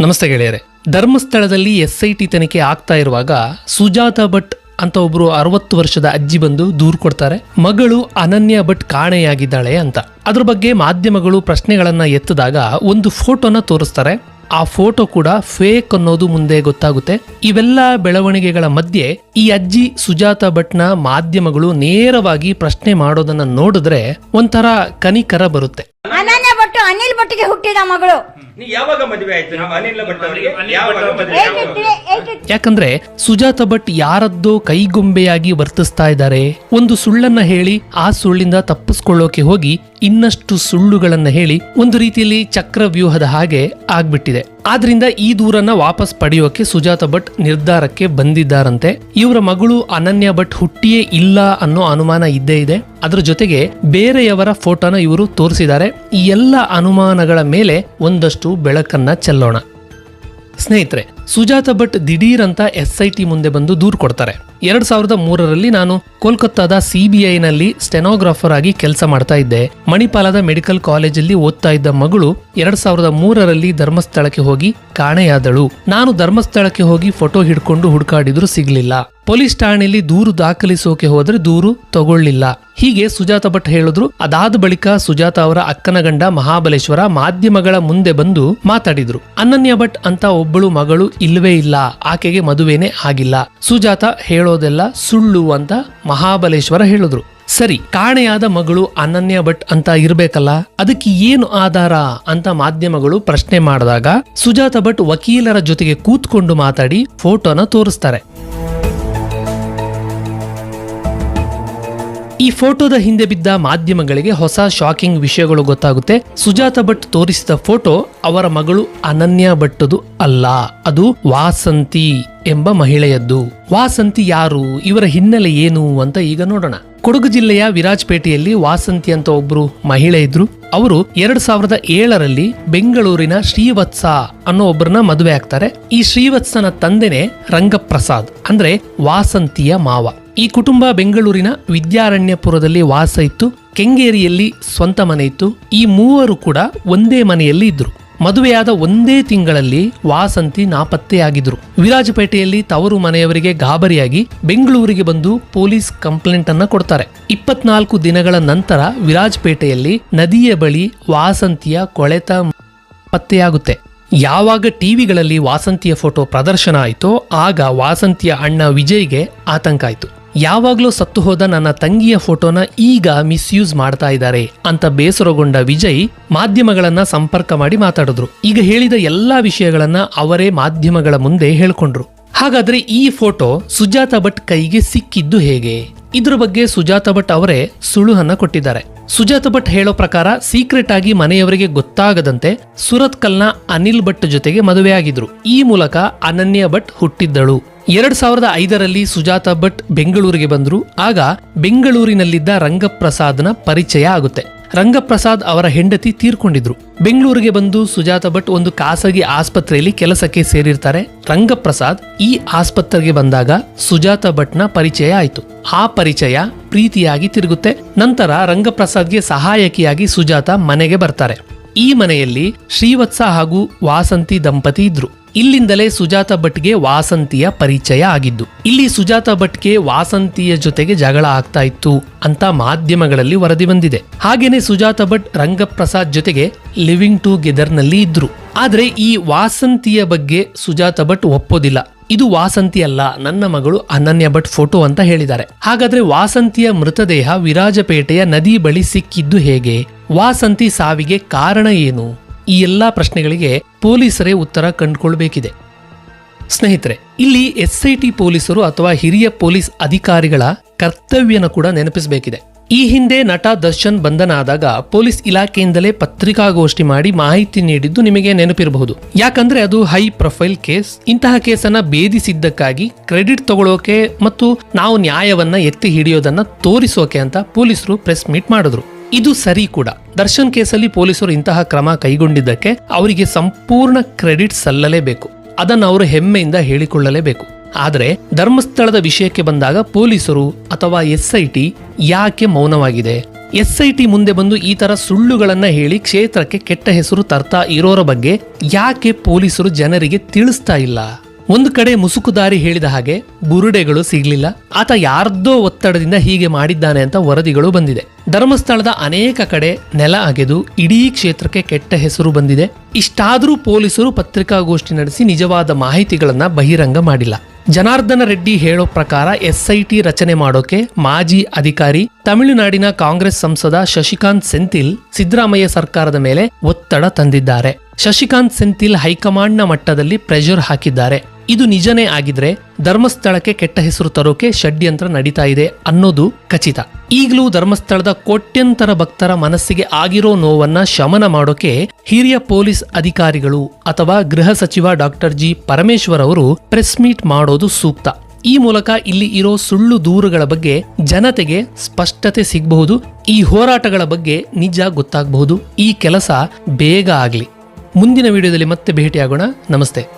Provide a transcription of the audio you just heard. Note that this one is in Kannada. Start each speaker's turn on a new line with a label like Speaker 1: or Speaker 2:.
Speaker 1: ನಮಸ್ತೆ ಗೆಳೆಯರೆ. ಧರ್ಮಸ್ಥಳದಲ್ಲಿ ಎಸ್ ಐ ಟಿ ತನಿಖೆ ಆಗ್ತಾ ಇರುವಾಗ ಸುಜಾತ ಭಟ್ ಅಂತ ಒಬ್ರು ಅರವತ್ತು ವರ್ಷದ ಅಜ್ಜಿ ಬಂದು ದೂರು ಕೊಡ್ತಾರೆ. ಮಗಳು ಅನನ್ಯ ಭಟ್ ಕಾಣೆಯಾಗಿದ್ದಾಳೆ ಅಂತ. ಅದ್ರ ಬಗ್ಗೆ ಮಾಧ್ಯಮಗಳು ಪ್ರಶ್ನೆಗಳನ್ನ ಎತ್ತಿದಾಗ ಒಂದು ಫೋಟೋನ ತೋರಿಸ್ತಾರೆ. ಆ ಫೋಟೋ ಕೂಡ ಫೇಕ್ ಅನ್ನೋದು ಮುಂದೆ ಗೊತ್ತಾಗುತ್ತೆ. ಇವೆಲ್ಲ ಬೆಳವಣಿಗೆಗಳ ಮಧ್ಯೆ ಈ ಅಜ್ಜಿ ಸುಜಾತ ಭಟ್ನ ಮಾಧ್ಯಮಗಳು ನೇರವಾಗಿ ಪ್ರಶ್ನೆ ಮಾಡೋದನ್ನ ನೋಡಿದ್ರೆ ಒಂಥರ ಕನಿಕರ ಬರುತ್ತೆ.
Speaker 2: ಅನಿಲ್ ಭಟ್ಟಿಗೆ ಹುಟ್ಟಿದ ಮಗಳು.
Speaker 3: ನೀ ಯಾವಾಗ ಮದುವೆ ಆಯ್ತು? ನಿಮ್ಮ ಅನಿಲ್ ಭಟ್ ಅವರಿಗೆ?
Speaker 4: ಅನಿಲ್
Speaker 3: ಯಾವಾಗ ಮದುವೆ
Speaker 1: ಯಾಕಂದ್ರೆ ಸುಜಾತ ಭಟ್ ಯಾರದ್ದೋ ಕೈಗೊಂಬೆಯಾಗಿ ವರ್ತಿಸ್ತಾ ಇದ್ದಾರೆ. ಒಂದು ಸುಳ್ಳನ್ನ ಹೇಳಿ, ಆ ಸುಳ್ಳಿಂದ ತಪ್ಪಿಸ್ಕೊಳ್ಳೋಕೆ ಹೋಗಿ ಇನ್ನಷ್ಟು ಸುಳ್ಳುಗಳನ್ನ ಹೇಳಿ ಒಂದು ರೀತಿಯಲ್ಲಿ ಚಕ್ರವ್ಯೂಹದ ಹಾಗೆ ಆಗ್ಬಿಟ್ಟಿದೆ. ಆದ್ರಿಂದ ಈ ದೂರನ್ನ ವಾಪಸ್ ಪಡೆಯೋಕೆ ಸುಜಾತ ಭಟ್ ನಿರ್ಧಾರಕ್ಕೆ ಬಂದಿದ್ದಾರಂತೆ. ಇವರ ಮಗಳು ಅನನ್ಯ ಭಟ್ ಹುಟ್ಟಿಯೇ ಇಲ್ಲ ಅನ್ನೋ ಅನುಮಾನ ಇದ್ದೇ ಇದೆ. ಅದರ ಜೊತೆಗೆ ಬೇರೆಯವರ ಫೋಟೋನ ಇವರು ತೋರಿಸಿದ್ದಾರೆ. ಈ ಎಲ್ಲ ಅನುಮಾನಗಳ ಮೇಲೆ ಒಂದಷ್ಟು ಬೆಳಕನ್ನ ಚೆಲ್ಲೋಣ. ಸ್ನೇಹಿತರೆ ಸುಜಾತ ಭಟ್ ದಿಢೀರ್ ಅಂತ ಎಸ್ ಐ ಟಿ ಮುಂದೆ ಬಂದು ದೂರು ಕೊಡ್ತಾರೆ. ಎರಡ್ ಸಾವಿರದ ಮೂರರಲ್ಲಿ ನಾನು ಕೋಲ್ಕತ್ತಾದ ಸಿಬಿಐನಲ್ಲಿ ಸ್ಟೆನೋಗ್ರಾಫರ್ ಆಗಿ ಕೆಲಸ ಮಾಡ್ತಾ ಇದ್ದೆ. ಮಣಿಪಾಲದ ಮೆಡಿಕಲ್ ಕಾಲೇಜಲ್ಲಿ ಓದ್ತಾ ಇದ್ದ ಮಗಳು ಎರಡ್ ಸಾವಿರದ ಮೂರರಲ್ಲಿ ಧರ್ಮಸ್ಥಳಕ್ಕೆ ಹೋಗಿ ಕಾಣೆಯಾದಳು. ನಾನು ಧರ್ಮಸ್ಥಳಕ್ಕೆ ಹೋಗಿ ಫೋಟೋ ಹಿಡ್ಕೊಂಡು ಹುಡುಕಾಡಿದ್ರು ಸಿಗ್ಲಿಲ್ಲ. ಪೊಲೀಸ್ ಠಾಣೆಯಲ್ಲಿ ದೂರು ದಾಖಲಿಸೋಕೆ ಹೋದ್ರೆ ದೂರು ತಗೊಳ್ಳಿಲ್ಲ. ಹೀಗೆ ಸುಜಾತ ಭಟ್ ಹೇಳಿದ್ರು. ಅದಾದ ಬಳಿಕ ಸುಜಾತ ಅವರ ಅಕ್ಕನ ಗಂಡ ಮಹಾಬಲೇಶ್ವರ ಮಾಧ್ಯಮಗಳ ಮುಂದೆ ಬಂದು ಮಾತಾಡಿದ್ರು. ಅನನ್ಯ ಭಟ್ ಅಂತ ಒಬ್ಬಳು ಮಗಳು ಇಲ್ವೇ ಇಲ್ಲ, ಆಕೆಗೆ ಮದುವೆನೇ ಆಗಿಲ್ಲ. ಸುಜಾತ ಹೇಳೋದೆಲ್ಲ ಸುಳ್ಳು ಅಂತ ಮಹಾಬಲೇಶ್ವರ ಹೇಳಿದ್ರು. ಸರಿ, ಕಾಣೆಯಾದ ಮಗಳು ಅನನ್ಯ ಭಟ್ ಅಂತ ಇರಬೇಕಲ್ಲ, ಅದಕ್ಕೆ ಏನು ಆಧಾರ ಅಂತ ಮಾಧ್ಯಮಗಳು ಪ್ರಶ್ನೆ ಮಾಡಿದಾಗ ಸುಜಾತ ಭಟ್ ವಕೀಲರ ಜೊತೆಗೆ ಕೂತ್ಕೊಂಡು ಮಾತಾಡಿ ಫೋಟೋನ ತೋರಿಸ್ತಾರೆ. ಈ ಫೋಟೋದ ಹಿಂದೆ ಬಿದ್ದ ಮಾಧ್ಯಮಗಳಿಗೆ ಹೊಸ ಶಾಕಿಂಗ್ ವಿಷಯಗಳು ಗೊತ್ತಾಗುತ್ತೆ. ಸುಜಾತ ಭಟ್ ತೋರಿಸಿದ ಫೋಟೋ ಅವರ ಮಗಳು ಅನನ್ಯ ಭಟ್ಟದು ಅಲ್ಲ, ಅದು ವಾಸಂತಿ ಎಂಬ ಮಹಿಳೆಯದ್ದು. ವಾಸಂತಿ ಯಾರು, ಇವರ ಹಿನ್ನೆಲೆ ಏನು ಅಂತ ಈಗ ನೋಡೋಣ. ಕೊಡಗು ಜಿಲ್ಲೆಯ ವಿರಾಜ್ಪೇಟೆಯಲ್ಲಿ ವಾಸಂತಿ ಅಂತ ಒಬ್ರು ಮಹಿಳೆ ಇದ್ರು. ಅವರು ಎರಡ್ ಸಾವಿರದ ಏಳರಲ್ಲಿ ಬೆಂಗಳೂರಿನ ಶ್ರೀವತ್ಸ ಅನ್ನೋ ಒಬ್ಬರನ್ನ ಮದುವೆ ಆಗ್ತಾರೆ. ಈ ಶ್ರೀವತ್ಸನ ತಂದೆನೆ ರಂಗಪ್ರಸಾದ್, ಅಂದ್ರೆ ವಾಸಂತಿಯ ಮಾವ. ಈ ಕುಟುಂಬ ಬೆಂಗಳೂರಿನ ವಿದ್ಯಾರಣ್ಯಪುರದಲ್ಲಿ ವಾಸ ಇತ್ತು. ಕೆಂಗೇರಿಯಲ್ಲಿ ಸ್ವಂತ ಮನೆ ಇತ್ತು. ಈ ಮೂವರು ಕೂಡ ಒಂದೇ ಮನೆಯಲ್ಲಿ ಇದ್ರು. ಮದುವೆಯಾದ ಒಂದೇ ತಿಂಗಳಲ್ಲಿ ವಾಸಂತಿ ನಾಪತ್ತೆಯಾಗಿದ್ರು ವಿರಾಜಪೇಟೆಯಲ್ಲಿ ತವರು ಮನೆಯವರಿಗೆ ಗಾಬರಿಯಾಗಿ ಬೆಂಗಳೂರಿಗೆ ಬಂದು ಪೊಲೀಸ್ ಕಂಪ್ಲೇಂಟ್ ಅನ್ನ ಕೊಡ್ತಾರೆ. ಇಪ್ಪತ್ನಾಲ್ಕು ದಿನಗಳ ನಂತರ ವಿರಾಜಪೇಟೆಯಲ್ಲಿ ನದಿಯ ಬಳಿ ವಾಸಂತಿಯ ಕೊಳೆತ ಪತ್ತೆಯಾಗುತ್ತೆ. ಯಾವಾಗ ಟಿವಿಗಳಲ್ಲಿ ವಾಸಂತಿಯ ಫೋಟೋ ಪ್ರದರ್ಶನ ಆಯಿತೋ ಆಗ ವಾಸಂತಿಯ ಅಣ್ಣ ವಿಜಯ್ಗೆ ಆತಂಕ ಆಯಿತು. ಯಾವಾಗಲೂ ಸತ್ತು ಹೋದ ನನ್ನ ತಂಗಿಯ ಫೋಟೋನ ಈಗ ಮಿಸ್ಯೂಸ್ ಮಾಡ್ತಾ ಇದ್ದಾರೆ ಅಂತ ಬೇಸರಗೊಂಡ ವಿಜಯ್ ಮಾಧ್ಯಮಗಳನ್ನ ಸಂಪರ್ಕ ಮಾಡಿ ಮಾತಾಡಿದ್ರು. ಈಗ ಹೇಳಿದ ಎಲ್ಲಾ ವಿಷಯಗಳನ್ನ ಅವರೇ ಮಾಧ್ಯಮಗಳ ಮುಂದೆ ಹೇಳ್ಕೊಂಡ್ರು. ಹಾಗಾದ್ರೆ ಈ ಫೋಟೋ ಸುಜಾತ ಭಟ್ ಕೈಗೆ ಸಿಕ್ಕಿದ್ದು ಹೇಗೆ? ಇದ್ರ ಬಗ್ಗೆ ಸುಜಾತ ಭಟ್ ಅವರೇ ಸುಳುಹನ್ನ ಕೊಟ್ಟಿದ್ದಾರೆ. ಸುಜಾತ ಭಟ್ ಹೇಳೋ ಪ್ರಕಾರ ಸೀಕ್ರೆಟ್ ಆಗಿ ಮನೆಯವರಿಗೆ ಗೊತ್ತಾಗದಂತೆ ಸುರತ್ಕಲ್ನ ಅನಿಲ್ ಭಟ್ ಜೊತೆಗೆ ಮದುವೆಯಾಗಿದ್ರು ಈ ಮೂಲಕ ಅನನ್ಯ ಭಟ್ ಹುಟ್ಟಿದ್ದಳು. ಎರಡ್ ಸಾವಿರದ ಐದರಲ್ಲಿ ಸುಜಾತ ಭಟ್ ಬೆಂಗಳೂರಿಗೆ ಬಂದ್ರು. ಆಗ ಬೆಂಗಳೂರಿನಲ್ಲಿದ್ದ ರಂಗಪ್ರಸಾದ್ನ ಪರಿಚಯ ಆಗುತ್ತೆ. ರಂಗಪ್ರಸಾದ್ ಅವರ ಹೆಂಡತಿ ತೀರ್ಕೊಂಡಿದ್ರು. ಬೆಂಗಳೂರಿಗೆ ಬಂದು ಸುಜಾತ ಭಟ್ ಒಂದು ಖಾಸಗಿ ಆಸ್ಪತ್ರೆಯಲ್ಲಿ ಕೆಲಸಕ್ಕೆ ಸೇರಿರ್ತಾರೆ. ರಂಗಪ್ರಸಾದ್ ಈ ಆಸ್ಪತ್ರೆಗೆ ಬಂದಾಗ ಸುಜಾತ ಭಟ್ನ ಪರಿಚಯ ಆಯಿತು. ಆ ಪರಿಚಯ ಪ್ರೀತಿಯಾಗಿ ತಿರುಗುತ್ತೆ. ನಂತರ ರಂಗಪ್ರಸಾದ್ಗೆ ಸಹಾಯಕಿಯಾಗಿ ಸುಜಾತ ಮನೆಗೆ ಬರ್ತಾರೆ. ಈ ಮನೆಯಲ್ಲಿ ಶ್ರೀವತ್ಸ ಹಾಗೂ ವಾಸಂತಿ ದಂಪತಿ ಇದ್ರು. ಇಲ್ಲಿಂದಲೇ ಸುಜಾತ ಭಟ್ಗೆ ವಾಸಂತಿಯ ಪರಿಚಯ ಆಗಿದ್ದು, ಇಲ್ಲಿ ಸುಜಾತ ಭಟ್ಗೆ ವಾಸಂತಿಯ ಜೊತೆಗೆ ಜಗಳ ಆಗ್ತಾ ಇತ್ತು ಅಂತ ಮಾಧ್ಯಮಗಳಲ್ಲಿ ವರದಿ ಬಂದಿದೆ. ಹಾಗೇನೆ ಸುಜಾತ ಭಟ್ ರಂಗಪ್ರಸಾದ್ ಜೊತೆಗೆ ಲಿವಿಂಗ್ ಟುಗೆದರ್ನಲ್ಲಿ ಇದ್ರು. ಆದ್ರೆ ಈ ವಾಸಂತಿಯ ಬಗ್ಗೆ ಸುಜಾತ ಭಟ್ ಒಪ್ಪೋದಿಲ್ಲ. ಇದು ವಾಸಂತಿ ಅಲ್ಲ, ನನ್ನ ಮಗಳು ಅನನ್ಯ ಭಟ್ ಫೋಟೋ ಅಂತ ಹೇಳಿದ್ದಾರೆ. ಹಾಗಾದ್ರೆ ವಾಸಂತಿಯ ಮೃತದೇಹ ವಿರಾಜಪೇಟೆಯ ನದಿ ಬಳಿ ಸಿಕ್ಕಿದ್ದು ಹೇಗೆ? ವಾಸಂತಿ ಸಾವಿಗೆ ಕಾರಣ ಏನು? ಈ ಎಲ್ಲ ಪ್ರಶ್ನೆಗಳಿಗೆ ಪೊಲೀಸರೇ ಉತ್ತರ ಕಂಡುಕೊಳ್ಬೇಕಿದೆ. ಸ್ನೇಹಿತರೆ, ಇಲ್ಲಿ ಎಸ್ಐಟಿ ಪೊಲೀಸರು ಅಥವಾ ಹಿರಿಯ ಪೊಲೀಸ್ ಅಧಿಕಾರಿಗಳ ಕರ್ತವ್ಯನ ಕೂಡ ನೆನಪಿಸಬೇಕಿದೆ. ಈ ಹಿಂದೆ ನಟ ದರ್ಶನ್ ಬಂಧನ ಆದಾಗ ಪೊಲೀಸ್ ಇಲಾಖೆಯಿಂದಲೇ ಪತ್ರಿಕಾಗೋಷ್ಠಿ ಮಾಡಿ ಮಾಹಿತಿ ನೀಡಿದ್ದು ನಿಮಗೆ ನೆನಪಿರಬಹುದು. ಯಾಕಂದ್ರೆ ಅದು ಹೈ ಪ್ರೊಫೈಲ್ ಕೇಸ್. ಇಂತಹ ಕೇಸನ್ನ ಭೇದಿಸಿದ್ದಕ್ಕಾಗಿ ಕ್ರೆಡಿಟ್ ತಗೊಳ್ಳೋಕೆ ಮತ್ತು ನಾವು ನ್ಯಾಯವನ್ನ ಎತ್ತಿ ಹಿಡಿಯೋದನ್ನ ತೋರಿಸೋಕೆ ಅಂತ ಪೊಲೀಸರು ಪ್ರೆಸ್ ಮೀಟ್ ಮಾಡಿದ್ರು. ಇದು ಸರಿ ಕೂಡ. ದರ್ಶನ್ ಕೇಸಲ್ಲಿ ಪೊಲೀಸರು ಇಂತಹ ಕ್ರಮ ಕೈಗೊಂಡಿದ್ದಕ್ಕೆ ಅವರಿಗೆ ಸಂಪೂರ್ಣ ಕ್ರೆಡಿಟ್ ಸಲ್ಲಲೇಬೇಕು. ಅದನ್ನು ಅವರು ಹೆಮ್ಮೆಯಿಂದ ಹೇಳಿಕೊಳ್ಳಲೇಬೇಕು. ಆದರೆ ಧರ್ಮಸ್ಥಳದ ವಿಷಯಕ್ಕೆ ಬಂದಾಗ ಪೊಲೀಸರು ಅಥವಾ ಎಸ್ಐಟಿ ಯಾಕೆ ಮೌನವಾಗಿದೆ? ಎಸ್ಐಟಿ ಮುಂದೆ ಬಂದು ಈ ತರ ಸುಳ್ಳುಗಳನ್ನ ಹೇಳಿ ಕ್ಷೇತ್ರಕ್ಕೆ ಕೆಟ್ಟ ಹೆಸರು ತರ್ತಾ ಇರೋರ ಬಗ್ಗೆ ಯಾಕೆ ಪೊಲೀಸರು ಜನರಿಗೆ ತಿಳಿಸ್ತಾ ಇಲ್ಲ? ಒಂದು ಕಡೆ ಮುಸುಕುದಾರಿ ಹೇಳಿದ ಹಾಗೆ ಬುರುಡೆಗಳು ಸಿಗ್ಲಿಲ್ಲ. ಆತ ಯಾರ್ದೋ ಒತ್ತಡದಿಂದ ಹೀಗೆ ಮಾಡಿದ್ದಾನೆ ಅಂತ ವರದಿಗಳು ಬಂದಿದೆ. ಧರ್ಮಸ್ಥಳದ ಅನೇಕ ಕಡೆ ನೆಲ ಅಗೆದು ಇಡೀ ಕ್ಷೇತ್ರಕ್ಕೆ ಕೆಟ್ಟ ಹೆಸರು ಬಂದಿದೆ. ಇಷ್ಟಾದರೂ ಪೊಲೀಸರು ಪತ್ರಿಕಾಗೋಷ್ಠಿ ನಡೆಸಿ ನಿಜವಾದ ಮಾಹಿತಿಗಳನ್ನು ಬಹಿರಂಗ ಮಾಡಿಲ್ಲ. ಜನಾರ್ದನ ರೆಡ್ಡಿ ಹೇಳೋ ಪ್ರಕಾರ ಎಸ್ಐಟಿ ರಚನೆ ಮಾಡೋಕೆ ಮಾಜಿ ಅಧಿಕಾರಿ, ತಮಿಳುನಾಡಿನ ಕಾಂಗ್ರೆಸ್ ಸಂಸದ ಶಶಿಕಾಂತ್ ಸೆಂಥಿಲ್ ಸಿದ್ದರಾಮಯ್ಯ ಸರ್ಕಾರದ ಮೇಲೆ ಒತ್ತಡ ತಂದಿದ್ದಾರೆ. ಶಶಿಕಾಂತ್ ಸೆಂಥಿಲ್ ಹೈಕಮಾಂಡ್ನ ಮಟ್ಟದಲ್ಲಿ ಪ್ರೆಷರ್ ಹಾಕಿದ್ದಾರೆ. ಇದು ನಿಜನೇ ಆಗಿದ್ರೆ ಧರ್ಮಸ್ಥಳಕ್ಕೆ ಕೆಟ್ಟ ಹೆಸರು ತರೋಕೆ ಷಡ್ಯಂತ್ರ ನಡೀತಾ ಇದೆ ಅನ್ನೋದು ಖಚಿತ. ಈಗಲೂ ಧರ್ಮಸ್ಥಳದ ಕೋಟ್ಯಂತರ ಭಕ್ತರ ಮನಸ್ಸಿಗೆ ಆಗಿರೋ ನೋವನ್ನ ಶಮನ ಮಾಡೋಕೆ ಹಿರಿಯ ಪೊಲೀಸ್ ಅಧಿಕಾರಿಗಳು ಅಥವಾ ಗೃಹ ಸಚಿವ ಡಾಕ್ಟರ್ ಜಿ ಪರಮೇಶ್ವರ್ ಅವರು ಪ್ರೆಸ್ ಮೀಟ್ ಮಾಡೋದು ಸೂಕ್ತ. ಈ ಮೂಲಕ ಇಲ್ಲಿ ಇರೋ ಸುಳ್ಳು ದೂರುಗಳ ಬಗ್ಗೆ ಜನತೆಗೆ ಸ್ಪಷ್ಟತೆ ಸಿಗಬಹುದು, ಈ ಹೋರಾಟಗಳ ಬಗ್ಗೆ ನಿಜ ಗೊತ್ತಾಗಬಹುದು. ಈ ಕೆಲಸ ಬೇಗ ಆಗಲಿ. ಮುಂದಿನ ವಿಡಿಯೋದಲ್ಲಿ ಮತ್ತೆ ಭೇಟಿಯಾಗೋಣ. ನಮಸ್ತೆ.